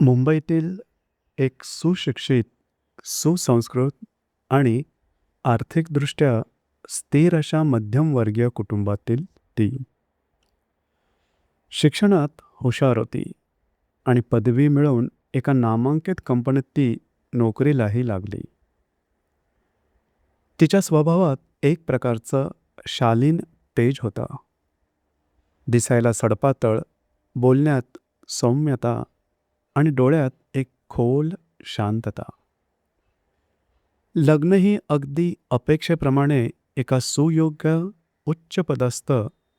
मुंबईतील एक सुशिक्षित, सुसंस्कृत आणि आर्थिकदृष्ट्या स्थिर अशा मध्यमवर्गीय कुटुंबातील ती. शिक्षणात हुशार होती आणि पदवी मिळवून एका नामांकित कंपनीत ती नोकरीलाही लागली. तिच्या स्वभावात एक प्रकारचं शालीन तेज होता. दिसायला सडपातळ, बोलण्यात सौम्यता आणि डोळ्यात एक खोल शांतता. लग्नही अगदी अपेक्षेप्रमाणे एका सुयोग्य, उच्चपदस्थ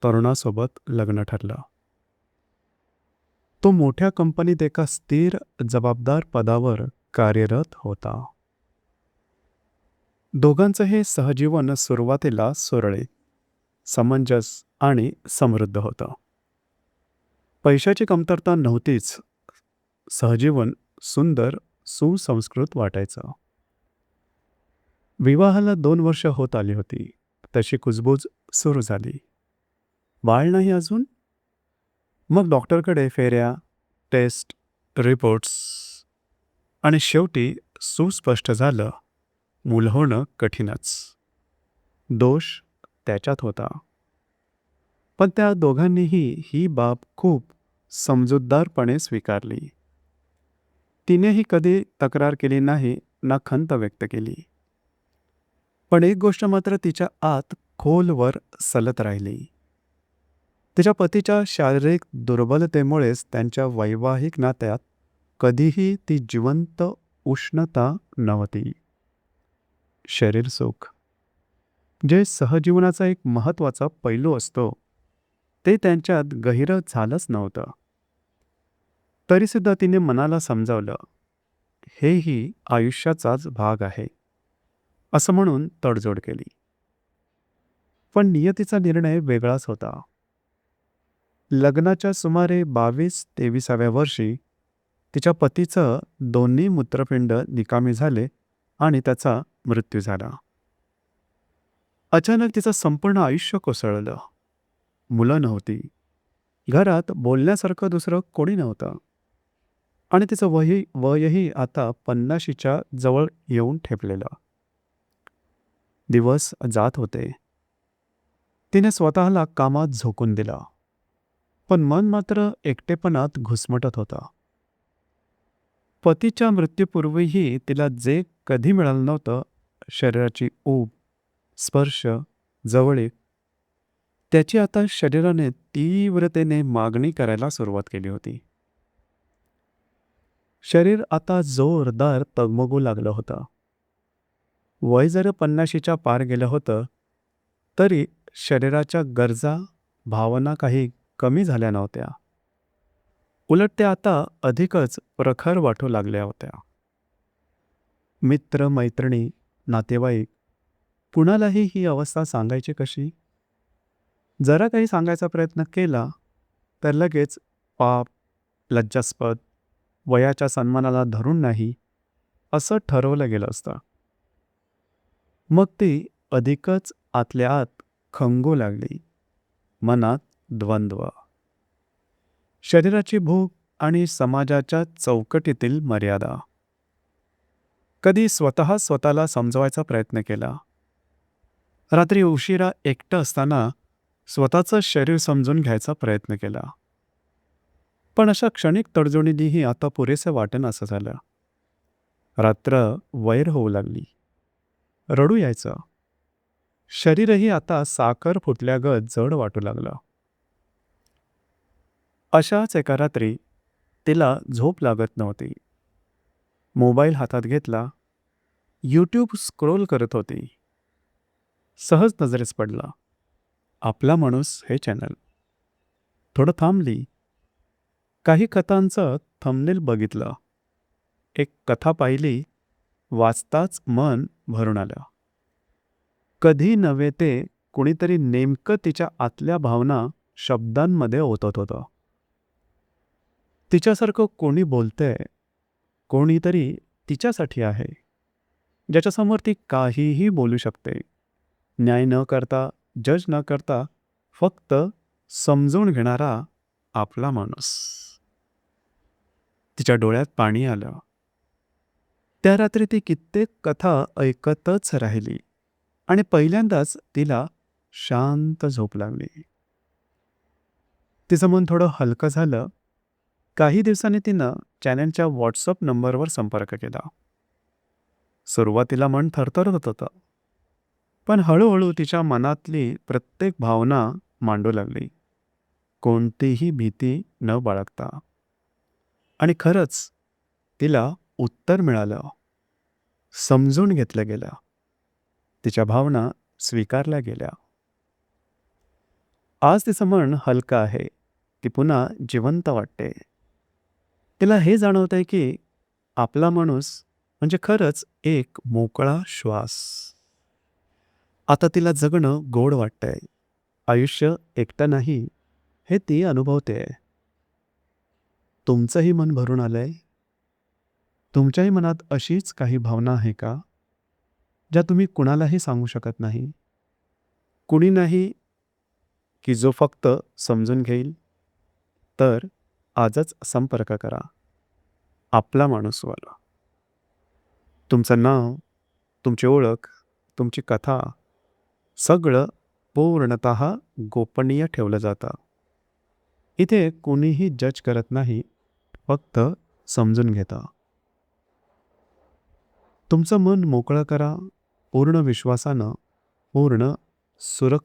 तरुणासोबत लग्न ठरलं. तो मोठ्या कंपनीत एका स्थिर, जबाबदार पदावर कार्यरत होता. दोघांचं हे सहजीवन सुरुवातीला सुरळीत, समंजस आणि समृद्ध होतं. पैशाची कमतरता नव्हतीच. सहजीवन सुंदर, सुसंस्कृत वाटायचं. विवाहाला दोन वर्ष होत आली होती तशी कुजबूज सुरू झाली. बाळ नाही अजून? मग डॉक्टरकडे फेऱ्या, टेस्ट, रिपोर्ट्स आणि शेवटी सुस्पष्ट झालं मूल होणं कठीणच. दोष त्याच्यात होता. पण त्या दोघांनीही ही बाब खूप समजूतदारपणे स्वीकारली. तिनेही कधी तक्रार केली नाही ना खंत व्यक्त केली. पण एक गोष्ट मात्र तिच्या आत खोलवर सलत राहिली. तिच्या पतीच्या शारीरिक दुर्बलतेमुळेच त्यांच्या वैवाहिक नात्यात कधीही ती जिवंत उष्णता नव्हती. शरीरसुख, जे सहजीवनाचा एक महत्त्वाचा पैलू असतो, ते त्यांच्यात गहिरं झालंच नव्हतं. तरीसुद्धा तिने मनाला समजावलं, हेही आयुष्याचाच भाग आहे, असं म्हणून तडजोड केली. पण नियतीचा निर्णय वेगळाच होता. लग्नाच्या सुमारे बावीस तेविसाव्या वर्षी तिच्या पतीचं दोन्ही मूत्रपिंड निकामी झाले आणि त्याचा मृत्यू झाला. अचानक तिचं संपूर्ण आयुष्य कोसळलं. मुलं नव्हती. घरात बोलण्यासारखं दुसरं कोणी नव्हतं. आणि तिचं वही वयही आता पन्नाशीच्या जवळ येऊन ठेपलेलं. दिवस जात होते. तिने स्वतःला कामात झोकून दिलं. पण मन मात्र एकटेपणात घुसमटत होतं. पतीच्या मृत्यूपूर्वीही तिला जे कधी मिळालं नव्हतं, शरीराची ऊब, स्पर्श, जवळीक, त्याची आता शरीराने तीव्रतेने मागणी करायला सुरुवात केली होती. शरीर आता जोरदार तगमगू लागलं होतं. वय जर पन्नाशीच्या पार गेलं होतं, तरी शरीराच्या गरजा, भावना काही कमी झाल्या नव्हत्या. उलट त्या आता अधिकच प्रखर वाटू लागल्या होत्या. मित्र, मैत्रिणी, नातेवाईक कुणालाही ही अवस्था सांगायची कशी? जरा काही सांगायचा प्रयत्न केला तर लगेच पाप, लज्जास्पद, वयाच्या सन्मानाला धरून नाही, असं ठरवलं गेलं असतं. मग ती अधिकच आतल्या आत खंगू लागली. मनात द्वंद्व. शरीराची भूक आणि समाजाच्या चौकटीतील मर्यादा. कधी स्वतः स्वतःला समजवायचा प्रयत्न केला. रात्री उशिरा एकटं असताना स्वतःचं शरीर समजून घ्यायचा प्रयत्न केला. पण अशा क्षणिक तडजोडींनीही आता पुरेसं वाटेनासं झालं. रात्र वैर होऊ लागली. रडू यायचं. शरीरही आता साखर फुटल्यागत जड वाटू लागलं. अशाच एका रात्री तिला झोप लागत नव्हती. मोबाईल हातात घेतला. यूट्यूब स्क्रोल करत होती. सहज नजरेस पडला. आपला माणूस हे चॅनल. थोडं थांबली. काही कथांचं थंबनेल बघितलं. एक कथा पाहिली. वाचताच मन भरून आलं. कधी नव्हे ते कुणीतरी नेमकं तिच्या आतल्या भावना शब्दांमध्ये ओतत होतं. तिच्यासारखं कोणी बोलतंय, कोणीतरी तिच्यासाठी आहे, ज्याच्यासमोर ती काहीही बोलू शकते. न्याय न करता, जज न करता, फक्त समजून घेणारा आपला माणूस. तिच्या डोळ्यात पाणी आलं. त्या रात्री ती कित्येक कथा ऐकतच राहिली आणि पहिल्यांदाच तिला शांत झोप लागली. तिचं मन थोडं हलकं झालं. काही दिवसांनी तिनं चॅनलच्या व्हॉट्सअप नंबरवर संपर्क केला. सुरुवातीला मन थरथरत होतं. पण हळूहळू तिच्या मनातली प्रत्येक भावना मांडू लागली. कोणतीही भीती न बाळगता. आणि खरंच तिला उत्तर मिळालं. समजून घेतलं गेलं तिच्या भावना स्वीकारल्या गेल्या. आज तिचं मन हलकं आहे ती पुन्हा जिवंत वाटते. तिला हे जाणवतंय की आपला माणूस म्हणजे खरंच एक मोकळा श्वास. आता तिला जगणं गोड वाटतंय. आयुष्य एकटं नाही हे ती अनुभवते तुमचंही मन भरून आलंय? तुमच्याही मनात अशीच काही भावना आहे का ज्या तुम्ही कुणालाही सांगू शकत नाही? कुणी नाही की जो फक्त समजून घेईल? तर आजच संपर्क करा. आपला माणूसवाला तुमचं नाव तुमची ओळख तुमची कथा सगळं पूर्णत गोपनीय ठेवलं जातं. इथे कोणीही जज करत नाही फक्त समजून घेता. तुमचं मन मोकळं करा पूर्ण विश्वासानं पूर्ण सुरक्षित